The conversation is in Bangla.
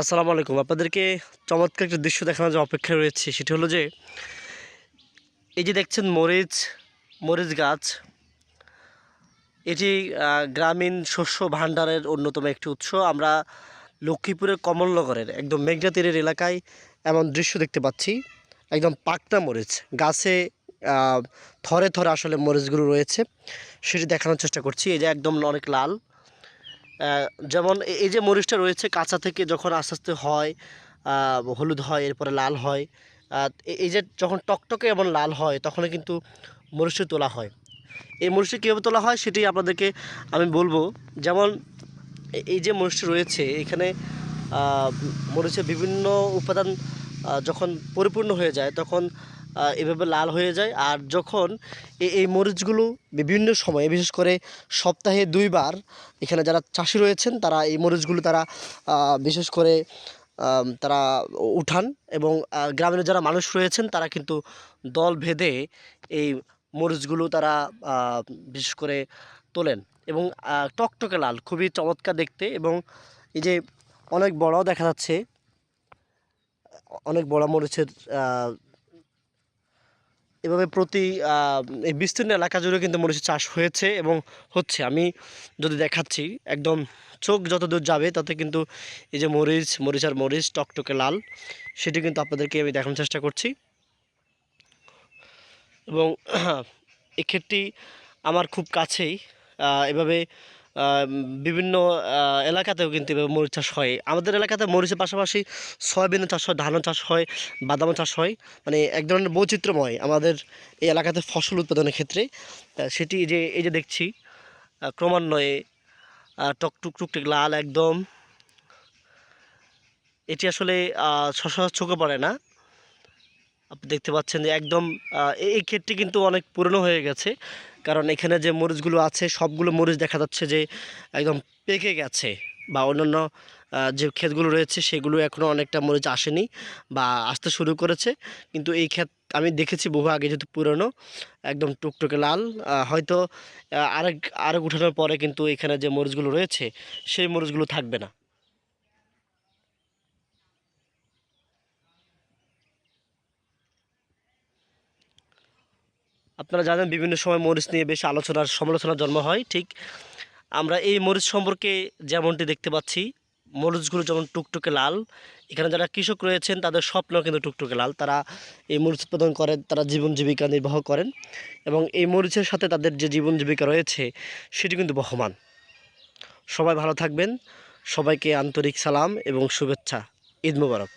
আসসালামু আলাইকুম। আপনাদেরকে চমৎকার একটা দৃশ্য দেখানোর যে অপেক্ষায় রয়েছে। সেটি হলো যে, এই যে দেখছেন মরিচ মরিচ গাছ, এটি গ্রামীণ শস্য ভাণ্ডারের অন্যতম একটি উৎস। আমরা লক্ষ্মীপুরের কমলনগরের একদম মেঘনা তীরের এলাকায় এমন দৃশ্য দেখতে পাচ্ছি। একদম পাকনা মরিচ গাছে থরে থরে আসলে মরিচগুলো রয়েছে। সেটি দেখানোর চেষ্টা করছি। এই যে একদম অনেক লাল। যেমন এই যে মরিচটা রয়েছে কাঁচা থেকে যখন আস্তে আস্তে হয় হলুদ হয়, এরপরে লাল হয় এই যে যখন টকটকে এমন লাল হয় তখন কিন্তু মরিচটি তোলা হয়। এই মরিচটি কীভাবে তোলা হয় সেটি আপনাদেরকে আমি বলব। যেমন এই যে মরিচটি রয়েছে, এখানে মরিচের বিভিন্ন উপাদান যখন পরিপূর্ণ হয়ে যায়, তখন এভাবে লাল হয়ে যায়। আর যখন এই মরিচগুলো বিভিন্ন সময়ে, বিশেষ করে সপ্তাহে দুইবার এখানে যারা চাষি রয়েছেন, তারা এই মরিচগুলো তারা বিশেষ করে তারা উঠান এবং গ্রামের যারা মানুষ রয়েছেন, তারা কিন্তু দল ভেদে এই মরিচগুলো তারা বিশেষ করে তোলেন এবং টকটকে লাল, খুবই চমৎকার দেখতে এবং এই যে অনেক বড় দেখা যাচ্ছে, অনেক বড় মরিচের এভাবে প্রতি এই বিস্তীর্ণ এলাকা জুড়ে কিন্তু মরিচের চাষ হয়েছে এবং হচ্ছে। আমি যদি দেখাচ্ছি, একদম চোখ যত দূর যাবে, তাতে কিন্তু এই যে মরিচ মরিচ আর মরিচ টকটকে লাল, সেটি কিন্তু আপনাদেরকে আমি দেখানোর চেষ্টা করছি। এবং এই ক্ষেতটি আমার খুব কাছেই এভাবে বিভিন্ন এলাকাতেও কিন্তু এভাবে মরিচ চাষ হয়। আমাদের এলাকাতে মরিচের পাশাপাশি সয়াবিন চাষ হয় ধানও চাষ হয় বাদামও চাষ হয়। মানে এক ধরনের বৈচিত্র্যময় আমাদের এই এলাকাতে ফসল উৎপাদনের ক্ষেত্রে। সেটি যে এই যে দেখছি ক্রমান্বয়ে আহ, টক টুক টুকটুক লাল একদম। এটি আসলে আহ, চোখে পড়ে না। আপনি দেখতে পাচ্ছেন যে একদম এই ক্ষেতটি কিন্তু অনেক পুরনো হয়ে গেছে। কারণ এখানে যে মরিচগুলো আছে, সবগুলো মরিচ দেখা যাচ্ছে যে একদম পেকে গেছে বা অন্যান্য যে ক্ষেতগুলো রয়েছে সেগুলো এখনও অনেকটা মরিচ আসেনি বা আসতে শুরু করেছে। কিন্তু এই ক্ষেত, আমি দেখেছি বহু আগে যেহেতু পুরনো, একদম টুকটুকে লাল হয়তো আরেক আরেক উঠানোর পরে কিন্তু এখানে যে মরিচগুলো রয়েছে, সেই মরিচগুলো থাকবে না। আপনারা জানেন বিভিন্ন সময় মরিচ নিয়ে বেশ আলোচনার, সমালোচনার জন্ম হয়, ঠিক? আমরা এই মরিচ সম্পর্কে যেমনটি দেখতে পাচ্ছি, মরিচগুলো যেমন টুকটুকে লাল, এখানে যারা কৃষক রয়েছেন তাদের স্বপ্ন কিন্তু টুকটুকে লাল। তারা এই মরিচ উৎপাদন করেন, তারা জীবন জীবিকা নির্বাহ করেন এবং এই মরিচের সাথে তাদের যে জীবন জীবিকা রয়েছে, সেটি কিন্তু বহমান। সবাই ভালো থাকবেন, সবাইকে আন্তরিক সালাম এবং শুভেচ্ছা। ঈদ মুবারক।